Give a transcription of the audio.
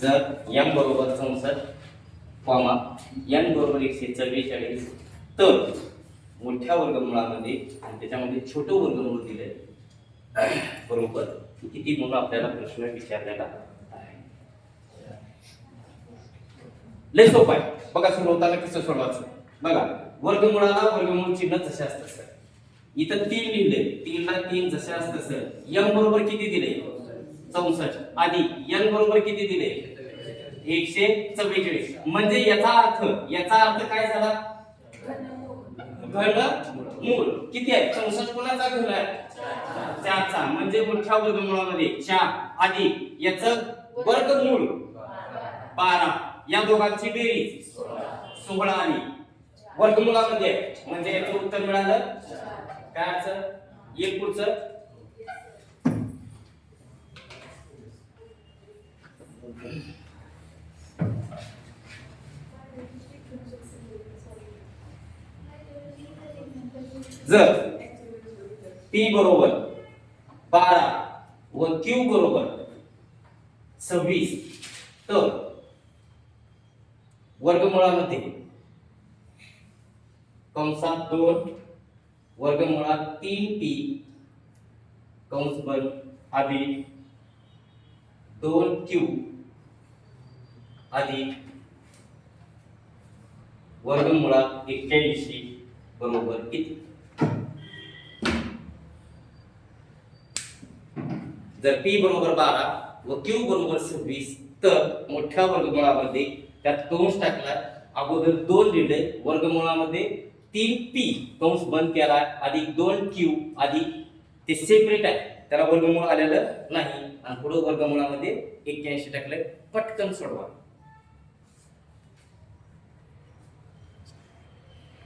जर एम बरोबर चौसष्ट कॉमा एन बरोबर एकशे चव्वेचाळीस तर मोठ्या वर्गमुळामध्ये आणि त्याच्यामध्ये छोटं वर्गमूळ दिले बरोबर किती मुलं आपल्याला प्रश्न विचारलेला आहे लय सोपं आहे. बघा सोडवताना कसं सोडवायचं. बघा. वर्गमुळाला वर्गमूळ चिन्ह जसे असतं सर. इथं तीन लिहिले. तीनला तीन जसे असतं सर. यम बरोबर किती दिले? चौसष्ट. आधी एन बरोबर किती दिले? एकशे चव्वेचाळीस. म्हणजे याचा अर्थ याचा अर्थ काय झाला? घन मूळ. किती आहे? चौसष्ट कोणाचा घन आहे? चारचा. म्हणजे मोठ्या वर्गमुळामध्ये चार अधिक याच वर्गमूळ. बारा. या दोघांची बेरीज. सोळा. आली वर्गमुळामध्ये म्हणजे याचं उत्तर मिळालं? काय अडचण? एक पुढचं. जर पी बरोबर बारा व क्यू बरोबर सव्वीस तर वर्गमुळामध्ये कंसात दोन वर्गमुळात तीन पी कंस बंद अधिक दोन क्यू. अधिक वर्गमुळात एक्क्याऐंशी बरोबर किती? जर पी बरोबर बारा व क्यू बरोबर सव्वीस तर मोठ्या वर्गमुळामध्ये त्यात कंस टाकला अगोदर दोन लिहिले वर्गमुळामध्ये तीन पी कंस बंद केला अधिक दोन क्यू अधिक ते सेपरेट आहे. त्याला वर्गमूळ आलेलं नाही. आणि पुढं वर्गमुळामध्ये एक्क्याऐंशी टक्के पटकन सोडवा.